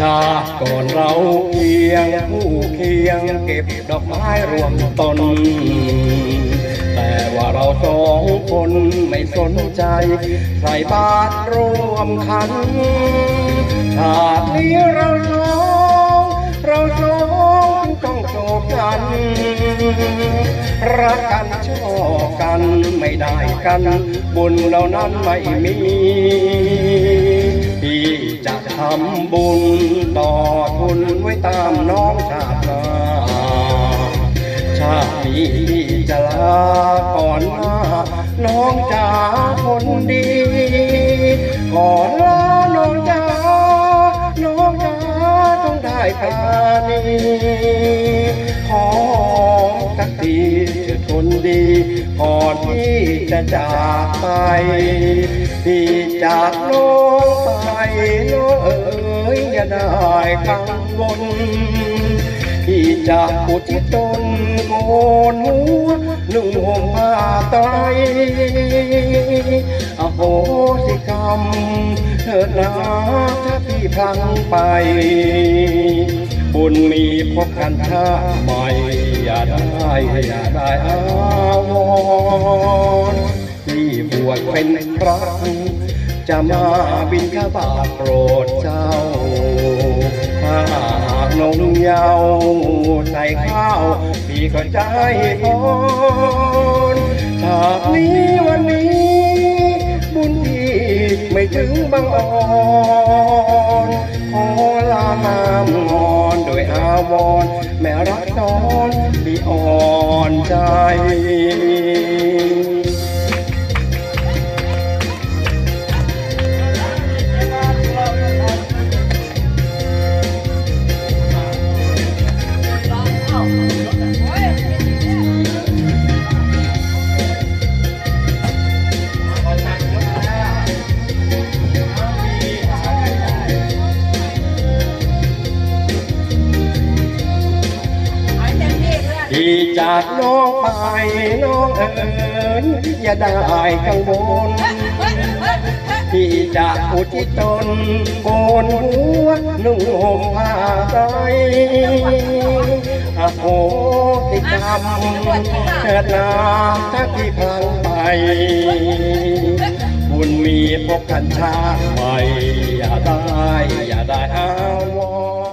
ติก่อนเราเพียงผู้เคียงเก็บดอกไม้รวมตน แต่ว่าเราสองคนไม่สนใจ ใส่บาตรรวมขันชาตินี้เราสองเราสองต้องจบกันรักกันชอบกันไม่ได้กัน บุญเรานั้นไม่มีำบุญต่อทุนไว้ตามน้องชาตินาชาตินี้จะลาก่อนหน้าน้องจ๋าคนดีก่อนลาน้องจ๋าน้องจ๋าต้องได้ไปมานีขอสักทีเถิดคนดีก่อนที่จะจากไปที่จากน้องไปน้องเอ๋ ยอย่าได้กังวลที่จะอุทิศตนโกนหัวนุ่งห่มผ้าไตรอโหสิกรรมเถิดนะถ้าพี่พลังไป บุญมีพบกันชาติใหม่อย่าได้อย่าได้อาวรที่บวชเป็นพระจะมาบินข้าบาทโปรดเจ้า พี่ก็ใจพรชากนี้วันนี้ บุญที่ไม่ถึงบางอ่อนขอลามามงอนโดยอาวรแม่รักนอนที่อ่อนใจ ที่จากน้องไปน้องเอ๋ยอย่าได้กังวลที่จะอุทิศตนโกนหัวนุ่งห่มผ้าไตรอโหสิกรรมเถิดนาถ้าที่พังไป บุญมีพบกันชาติใหม่อย่าได้ อย่าได้อาวร